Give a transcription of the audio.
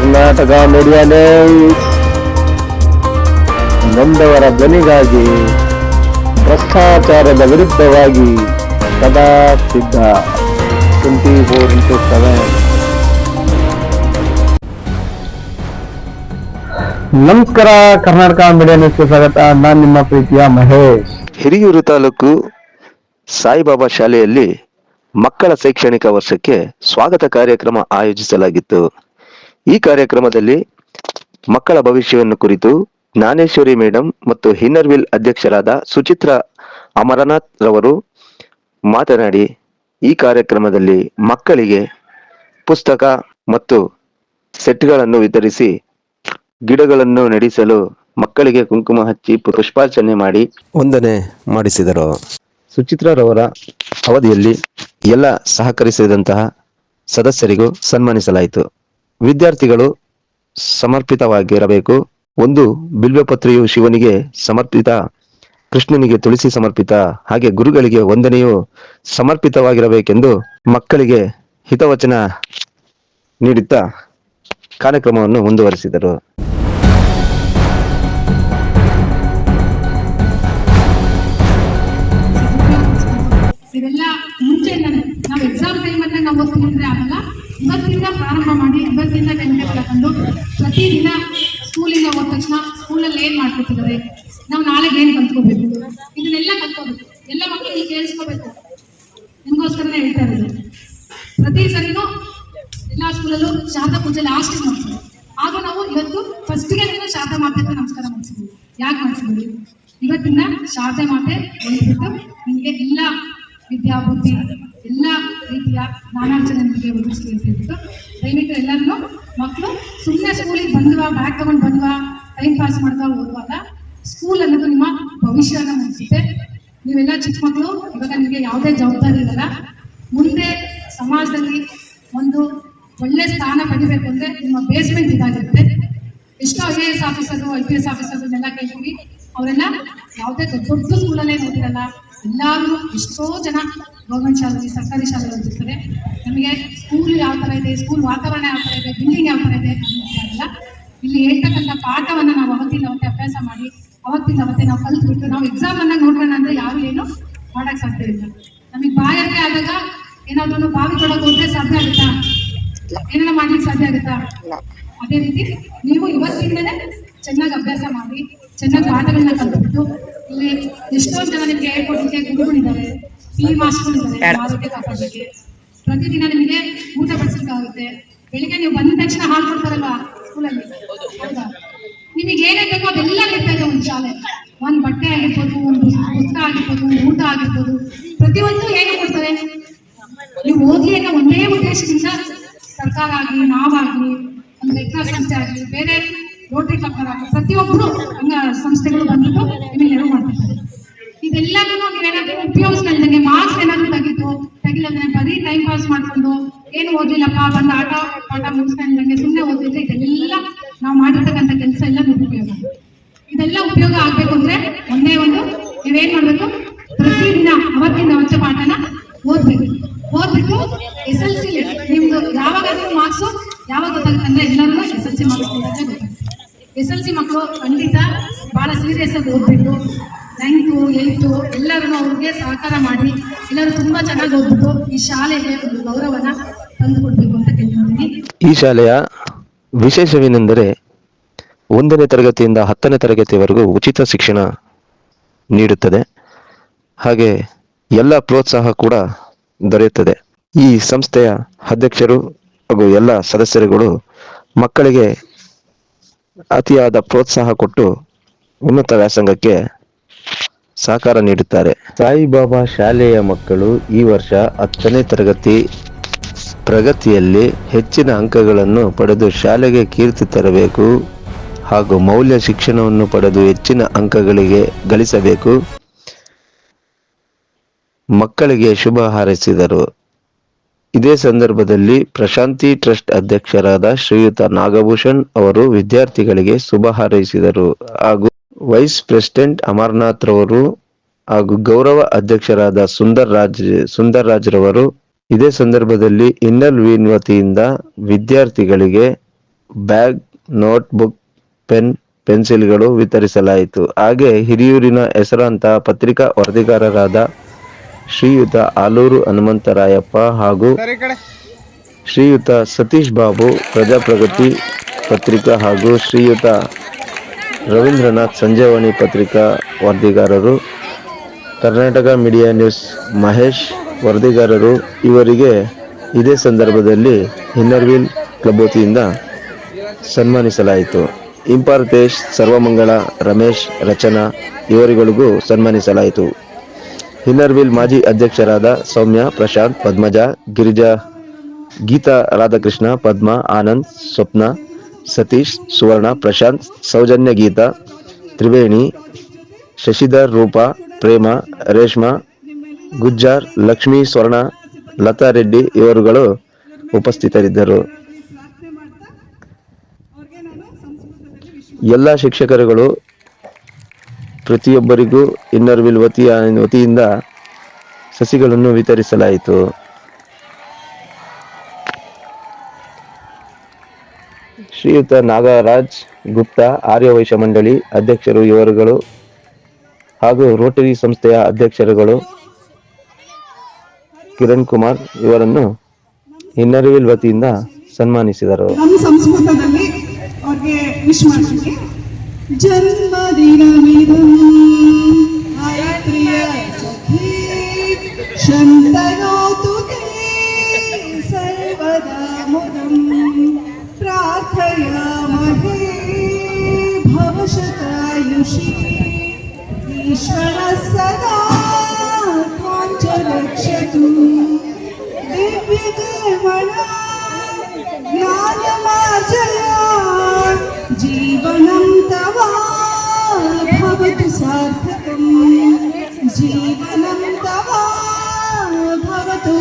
Karnataka media ನೊಂದವರ ಧ್ವನಿಗಾಗಿ, ಭ್ರಷ್ಟಾಚಾರದ ವಿರುದ್ಧವಾಗಿ ಸದಾ ಸಿದ್ಧ. Twenty four into seven. ನಮಸ್ಕಾರ, ಕರ್ನಾಟಕ ಮೀಡಿಯಾ ನ್ಯೂಸ್ಗೆ ಸ್ವಾಗತ. ನಾನು ನಿಮ್ಮ ಪ್ರೀತಿಯ ಮಹೇಶ್. ಹಿರಿಯೂರು ತಾಲೂಕು ಸಾಯಿಬಾಬಾ ಶಾಲೆಯಲ್ಲಿ ಮಕ್ಕಳ ಶೈಕ್ಷಣಿಕ ವರ್ಷಕ್ಕೆ ಸ್ವಾಗತ ಕಾರ್ಯಕ್ರಮ ಆಯೋಜಿಸಲಾಗಿತ್ತು. ಈ ಕಾರ್ಯಕ್ರಮದಲ್ಲಿ ಮಕ್ಕಳ ಭವಿಷ್ಯವನ್ನು ಕುರಿತು ಜ್ಞಾನೇಶ್ವರಿ ಮೇಡಂ ಮತ್ತು ಹಿನ್ನರ್ವಿಲ್ ಅಧ್ಯಕ್ಷರಾದ ಸುಚಿತ್ರ ಅಮರನಾಥ್ ರವರು ಮಾತನಾಡಿ ಈ ಕಾರ್ಯಕ್ರಮದಲ್ಲಿ ಮಕ್ಕಳಿಗೆ ಪುಸ್ತಕ ಮತ್ತು ಸೆಟ್ಗಳನ್ನು ವಿತರಿಸಿ ಗಿಡಗಳನ್ನು ನಡೆಸಲು ಮಕ್ಕಳಿಗೆ ಕುಂಕುಮ ಹಚ್ಚಿ ಪುಷ್ಪಾರ್ಚನೆ ಮಾಡಿ ವಂದನೆ ಮಾಡಿಸಿದರು. ಸುಚಿತ್ರರವರ ಅವಧಿಯಲ್ಲಿ ಎಲ್ಲ ಸಹಕರಿಸಿದಂತಹ ಸದಸ್ಯರಿಗೂ ಸನ್ಮಾನಿಸಲಾಯಿತು. ವಿದ್ಯಾರ್ಥಿಗಳು ಸಮರ್ಪಿತವಾಗಿರಬೇಕು. ಒಂದು ಬಿಲ್ವಪತ್ರೆಯು ಶಿವನಿಗೆ ಸಮರ್ಪಿತ, ಕೃಷ್ಣನಿಗೆ ತುಳಸಿ ಸಮರ್ಪಿತ, ಹಾಗೆ ಗುರುಗಳಿಗೆ ವಂದನೆಯು ಸಮರ್ಪಿತವಾಗಿರಬೇಕೆಂದು ಮಕ್ಕಳಿಗೆ ಹಿತವಚನ ನೀಡುತ್ತಾ ಕಾರ್ಯಕ್ರಮವನ್ನು ಮುಂದುವರಿಸಿದರು. ಇದೆಲ್ಲ ಮುಂಚೆ ನಾವು ಎಕ್ಸಾಮ್ ಟೈಮಲ್ಲೇ ನಾವು ಓದ್ತಿದ್ರೆ ಆಗಲ್ಲ. ಇವತ್ತಿಂದ ಪ್ರಾರಂಭ ಮಾಡಿ ಇವತ್ತಿನಿಂದ ಗಂಟೆಗಳ ತಂದು ಪ್ರತಿದಿನ ಸ್ಕೂಲಿಂದ ಹೋದ ತಕ್ಷಣ ಸ್ಕೂಲಲ್ಲಿ ಏನು ಮಾಡ್ಕೊತಿದ್ದಾರೆ? ನಾವು ನಾಳೆಗೆ ಏನು ಕಲ್ತ್ಕೋಬೇಕು? ಇದನ್ನೆಲ್ಲ ಕಲ್ತ್ಕೋಬೇಕು. ಎಲ್ಲ ಮಕ್ಕಳಿಗೆ ಕೇಳಿಸ್ಕೋಬೇಕು. ನಿಮಗೋಸ್ಕರನೇ ಹೇಳ್ತಾ ಇರೋದು. ಪ್ರತಿ ಸರಿನೂ ಎಲ್ಲ ಸ್ಕೂಲಲ್ಲೂ ಶಾರದಾ ಪೂಜೆ ಲಾಸ್ಟಿಗೆ ಮಾಡ್ತೀವಿ ಆಗ ನಾವು ಇವತ್ತು ಫಸ್ಟಿಗೆ ದಿನ ಶಾರದಾ ಮಾತೆ ನಮಸ್ಕಾರ ಮಾಡ್ತೀವಿ ಯಾಕೆ ಮಾಡ್ತೀವಿ ಇವತ್ತಿನ ಶಾರದಾ ಮಾತೆ ನಿಮಗೆ ಎಲ್ಲ ವಿದ್ಯಾಭೂತಿ ಬುದ್ಧಿ ಎಲ್ಲ ರೀತಿಯ ಜ್ಞಾನಾರ್ಜನೆ ನಿಮಗೆ ಒದಗಿಸ್ಲಿ ಅಂತ ಹೇಳ್ಬಿಟ್ಟು ದಯವಿಟ್ಟು ಎಲ್ಲರೂ ಮಕ್ಕಳು ಸುಮ್ಮನೆ ಸ್ಕೂಲಿಗೆ ಬಂದ್ವಾ ಬ್ಯಾಗ್ ತಗೊಂಡು ಬಂದ್ವ ಟೈಮ್ ಪಾಸ್ ಮಾಡ್ತಾ ಓದುವಾಗ ಸ್ಕೂಲ್ ಅನ್ನೋದು ನಿಮ್ಮ ಭವಿಷ್ಯನ ಮುಗಿಸುತ್ತೆ. ನೀವೆಲ್ಲ ಚಿಕ್ಕ ಮಕ್ಕಳು, ಇವಾಗ ನಿಮಗೆ ಯಾವುದೇ ಜವಾಬ್ದಾರಿ ಇರಲ್ಲ. ಮುಂದೆ ಸಮಾಜದಲ್ಲಿ ಒಂದು ಒಳ್ಳೆ ಸ್ಥಾನ ಪಡಿಬೇಕು ಅಂದ್ರೆ ನಿಮ್ಮ ಬೇಸ್ಮೆಂಟ್ ಇದಾಗಿರುತ್ತೆ. ಎಷ್ಟೋ I A S officer I P S ಆಫೀಸರ್ನೆಲ್ಲ ಕೇಳ್ತೀವಿ. ಅವರೆಲ್ಲ ಯಾವುದೇ ದೊಡ್ಡ ದೊಡ್ಡ ಸ್ಕೂಲಲ್ಲೇ ಓದಿರಲ್ಲ. ಎಲ್ಲರೂ ಎಷ್ಟೋ ಜನ ಗೌರ್ಮೆಂಟ್ ಶಾಲೆಯಲ್ಲಿ ಸರ್ಕಾರಿ ಶಾಲೆಗಳು ಓದಿರ್ತಾರೆ ನಮಗೆ ಸ್ಕೂಲ್ ಯಾವ ಥರ ಇದೆ ಸ್ಕೂಲ್ ವಾತಾವರಣ ಯಾವ ಥರ ಇದೆ ಬಿಲ್ಡಿಂಗ್ ಯಾವ ಥರ ಇದೆ ಇಲ್ಲಿ. ಹೇಳ್ತಕ್ಕಂಥ ಪಾಠವನ್ನು ನಾವು ಅವತ್ತಿಂದ ಅವತ್ತೆ ಅಭ್ಯಾಸ ಮಾಡಿ ಅವತ್ತಿಂದ ಅವತ್ತೆ ನಾವು ಕಲ್ತ್ಬಿಟ್ಟು ನಾವು ಎಕ್ಸಾಮ್ ಅನ್ನ ನೋಡೋಣ ಅಂದ್ರೆ ಯಾರು ಏನು ಮಾಡಕ್ ಸಾಧ್ಯ ಇಲ್ಲ. ನಮಗೆ ಬಾಯಕ್ಕೆ ಆದಾಗ ಏನಾದ್ರೂ ಬಾವಿ ಕೊಡೋಕೆ ಹೋದ್ರೆ ಸಾಧ್ಯ ಆಗುತ್ತಾ? ಏನಾರ ಮಾಡ್ಲಿಕ್ಕೆ ಸಾಧ್ಯ ಆಗುತ್ತಾ? ಅದೇ ರೀತಿ ನೀವು ಇವತ್ತಿಂದಲೇ ಚೆನ್ನಾಗಿ ಅಭ್ಯಾಸ ಮಾಡಿ ಚೆನ್ನಾಗಿ ಪಾಠಗಳನ್ನ ಕಲ್ತ್ಬಿಟ್ಟು ಇಲ್ಲಿ ಜನರಿಗೆ ಜನ ನಿಮಗೆ ಹೇಳ್ಕೊಡ್ಲಿಕ್ಕೆ ಗುರುಗಳಿದ್ದಾರೆ. ಪಿ ಮಾಸ್ಟರ್ ಇದ್ದಾರೆ ಆರೋಗ್ಯ ಕಾಪಾಡಲಿಕ್ಕೆ ಪ್ರತಿದಿನ ನಿಮಗೆ ಊಟ ಬಡಿಸಲಿಕ್ಕಾಗುತ್ತೆ ಬೆಳಿಗ್ಗೆ ನೀವು ಬಂದ ತಕ್ಷಣ ಹಾಲು ಕೊಡ್ತಾರಲ್ವಾ ಸ್ಕೂಲಲ್ಲಿ? ಹೌದಾ. ನಿಮಗೆ ಏನೇ ಬೇಕೋ ಅದೆಲ್ಲ ಇರ್ತಾ ಇದೆ ಒಂದು ಶಾಲೆ. ಒಂದು ಬಟ್ಟೆ ಆಗಿರ್ಬೋದು ಒಂದು ಪುಸ್ತಕ ಆಗಿರ್ಬೋದು ಒಂದು ಊಟ ಆಗಿರ್ಬೋದು. ಪ್ರತಿಯೊಂದು ಹೇಗೆ ಕೊಡ್ತಾರೆ? ನೀವು ಓದ್ಲಿ ಅನ್ನೋ ಒಂದೇ ಉದ್ದೇಶದಿಂದ ಸರ್ಕಾರ ಆಗಲಿ ನಾವಾಗಲಿ ಒಂದು ಲೆಕ್ಕ ಸಂಸ್ಥೆ ಆಗಲಿ ಬೇರೆ ರೋಟರಿ ಕ್ಲಬ್ ಹಂಗ ಸಂಸ್ಥೆಗಳು ಬಂದ್ಬಿಟ್ಟು ನಿಮಗೆ ನೆರವು ಮಾಡ್ತಿರ್ತಾರೆ ಇದೆಲ್ಲದನ್ನು ನೀವೇನಾದ್ರೂ ಉಪಯೋಗಿಸ್ಕೊಳ್ದಂಗೆ ಮಾರ್ಕ್ಸ್ ಏನಾದ್ರೂ ತೆಗಿತು ತೆಗಿಲಂದ್ರೆ ಬರೀ ಟೈಮ್ ಪಾಸ್ ಮಾಡ್ಕೊಂಡು ಏನು ಓದಿಲ್ಲಪ್ಪ, ಬಂದು ಆಟ, ಪಾಠ ಮುಗಿಸ್ಕೊಂಡಂಗೆ ಸುಮ್ಮನೆ ಓದಿದ್ರೆ ಇದೆಲ್ಲ ನಾವು ಮಾಡಿರ್ತಕ್ಕಂಥ ಕೆಲಸ ಎಲ್ಲ ಉಪಯೋಗ ಇದೆಲ್ಲ ಉಪಯೋಗ ಆಗ್ಬೇಕು ಅಂದ್ರೆ ಒಂದೇ ಒಂದು ನೀವೇನ್ ಮಾಡ್ಬೇಕು? ಪ್ರತಿದಿನ, ಅವತ್ತಿಂದ ಅವತ್ತ ಪಾಠನ ಓದ್ಬೇಕು. ಓದ್ಬಿಟ್ಟು ಎಸ್ ಎಲ್ ಸಿ ನಿಮ್ದು ಯಾವಾಗಾದ್ರೂ ಮಾರ್ಕ್ಸು ಯಾವಾಗ ಗೊತ್ತಾಗುತ್ತೆ ಅಂದ್ರೆ ಎಲ್ಲರೂ ಎಸ್ ಎಲ್ ಸಿ ಮಾರ್ಕ್ಸ್ ಗೊತ್ತಾಗುತ್ತೆ. ಎಸ್ ಎಲ್ ಸಿ ಮಕ್ಕಳು ಖಂಡಿತ ಬಹಳ ಸೀರಿಯಸ್ ಆಗಿ ಓದ್ಬಿಟ್ಟು ನೈನ್ತು ಏಯ್ತು ಎಲ್ಲರೂ ಅವ್ರಿಗೆ ಸಹಕಾರ ಮಾಡಿ ಎಲ್ಲರೂ ತುಂಬ ಚೆನ್ನಾಗಿ ಓದ್ಬಿಟ್ಟು ಈ ಶಾಲೆಗೆ ಒಂದು ಗೌರವನ ತಂದುಕೊಡ್ಬೇಕು ಅಂತ ಕೇಳ್ಕೊಂಡಿದ್ದೀನಿ ಈ ಶಾಲೆಯ ವಿಶೇಷವೇನೆಂದರೆ ಒಂದನೇ ತರಗತಿಯಿಂದ ಹತ್ತನೇ ತರಗತಿವರೆಗೂ ಉಚಿತ ಶಿಕ್ಷಣ ನೀಡುತ್ತದೆ. ಹಾಗೆ ಎಲ್ಲ ಪ್ರೋತ್ಸಾಹ ಕೂಡ ದೊರೆಯುತ್ತದೆ. ಈ ಸಂಸ್ಥೆಯ ಅಧ್ಯಕ್ಷರು ಹಾಗೂ ಎಲ್ಲ ಸದಸ್ಯರುಗಳು ಮಕ್ಕಳಿಗೆ ಅತಿಯಾದ ಪ್ರೋತ್ಸಾಹ ಕೊಟ್ಟು ಉನ್ನತ ವ್ಯಾಸಂಗಕ್ಕೆ ಸಹಕಾರ ನೀಡುತ್ತಾರೆ. ಸಾಯಿಬಾಬಾ ಶಾಲೆಯ ಮಕ್ಕಳು ಈ ವರ್ಷ ಹತ್ತನೇ ತರಗತಿ ಪ್ರಗತಿಯಲ್ಲಿ ಹೆಚ್ಚಿನ ಅಂಕಗಳನ್ನು ಪಡೆದು ಶಾಲೆಗೆ ಕೀರ್ತಿ ತರಬೇಕು ಹಾಗೂ ಮೌಲ್ಯ ಶಿಕ್ಷಣವನ್ನು ಪಡೆದು ಹೆಚ್ಚಿನ ಅಂಕಗಳಿಗೆ ಗಳಿಸಬೇಕು. ಮಕ್ಕಳಿಗೆ ಶುಭ ಹಾರೈಸಿದರು. ಇದೇ ಸಂದರ್ಭದಲ್ಲಿ ಪ್ರಶಾಂತಿ ಟ್ರಸ್ಟ್ ಅಧ್ಯಕ್ಷರಾದ ಶ್ರೀಯುತ ನಾಗಭೂಷಣ್ ಅವರು ವಿದ್ಯಾರ್ಥಿಗಳಿಗೆ ಶುಭ ಹಾರೈಸಿದರು. ಹಾಗೂ ವೈಸ್ ಪ್ರೆಸಿಡೆಂಟ್ ಅಮರನಾಥ್ ರವರು ಹಾಗೂ ಗೌರವ ಅಧ್ಯಕ್ಷರಾದ ಸುಂದರ್ ರಾಜ್ ಸುಂದರ್ ರಾಜ್ ರವರು ಇದೇ ಸಂದರ್ಭದಲ್ಲಿ ಇನ್ನಲ್ ವೀನ್ ವತಿಯಿಂದ ವಿದ್ಯಾರ್ಥಿಗಳಿಗೆ ಬ್ಯಾಗ್, ನೋಟ್ಬುಕ್, ಪೆನ್, ಪೆನ್ಸಿಲ್ಗಳು ವಿತರಿಸಲಾಯಿತು. ಹಾಗೆ ಹಿರಿಯೂರಿನ ಹೆಸರಾಂತ ಪತ್ರಿಕಾ ವರದಿಗಾರರಾದ ಶ್ರೀಯುತ ಆಲೂರು ಹನುಮಂತರಾಯಪ್ಪ ಹಾಗೂ ಶ್ರೀಯುತ ಸತೀಶ್ ಬಾಬು ಪ್ರಜಾಪ್ರಗತಿ ಪತ್ರಿಕಾ ಹಾಗೂ ಶ್ರೀಯುತ ರವೀಂದ್ರನಾಥ್ ಸಂಜೀವನಿ ಪತ್ರಿಕಾ ವರದಿಗಾರರು ಕರ್ನಾಟಕ ಮೀಡಿಯಾ ನ್ಯೂಸ್ ಮಹೇಶ್ ವರದಿಗಾರರು ಇವರಿಗೆ ಇದೇ ಸಂದರ್ಭದಲ್ಲಿ ಇನ್ನರ್ವಿಲ್ ಕ್ಲಬ್ ವತಿಯಿಂದ ಸನ್ಮಾನಿಸಲಾಯಿತು. ಇಂಪಾರ್ತೇಶ್ ಸರ್ವಮಂಗಳ ರಮೇಶ್ ರಚನಾ ಇವರುಗಳಿಗೂ ಸನ್ಮಾನಿಸಲಾಯಿತು. ಹಿನ್ನರ್ವಿಲ್ ಮಾಜಿ ಅಧ್ಯಕ್ಷರಾದ ಸೌಮ್ಯ, ಪ್ರಶಾಂತ್, ಪದ್ಮಜ, ಗಿರಿಜಾ, ಗೀತಾ ರಾಧಾಕೃಷ್ಣ, ಪದ್ಮ, ಆನಂದ್, ಸ್ವಪ್ನ, ಸತೀಶ್, ಸುವರ್ಣ, ಪ್ರಶಾಂತ್, ಸೌಜನ್ಯ ಗೀತಾ, ತ್ರಿವೇಣಿ, ಶಶಿಧರ್, ರೂಪಾ, ಪ್ರೇಮ, ರೇಷ್ಮಾ, ಗುಜ್ಜಾರ್, ಲಕ್ಷ್ಮೀ, ಸ್ವರ್ಣ, ಲತಾ ರೆಡ್ಡಿ ಇವರುಗಳು ಉಪಸ್ಥಿತರಿದ್ದರು. ಎಲ್ಲ ಶಿಕ್ಷಕರುಗಳು ಪ್ರತಿಯೊಬ್ಬರಿಗೂ ಇನ್ನರ್ವಿಲ್ ವತಿಯ ವತಿಯಿಂದ ಸಸಿಗಳನ್ನು ವಿತರಿಸಲಾಯಿತು. ಶ್ರೀಯುತ ನಾಗರಾಜ್ ಗುಪ್ತಾ ಆರ್ಯವೈಶ್ಯ ಮಂಡಳಿ ಅಧ್ಯಕ್ಷರು ಇವರುಗಳು ಹಾಗೂ ರೋಟರಿ ಸಂಸ್ಥೆಯ ಅಧ್ಯಕ್ಷರುಗಳು ಕಿರಣ್ ಕುಮಾರ್ ಇವರನ್ನು ಇನ್ನರ್ವಿಲ್ ವತಿಯಿಂದ ಸನ್ಮಾನಿಸಿದರು. ജന്മദിനമിതും ശന്തനോതു സർവദാ മുദം പ്രാർത്ഥയാമഹേ ഭവശതായുഷി ഈശ്വര സദാ च रक्षतु दिव्यकर्मणा ज्ञानमार्जया जी जीवनं तवा भवतु सार्थकं तवा भवतु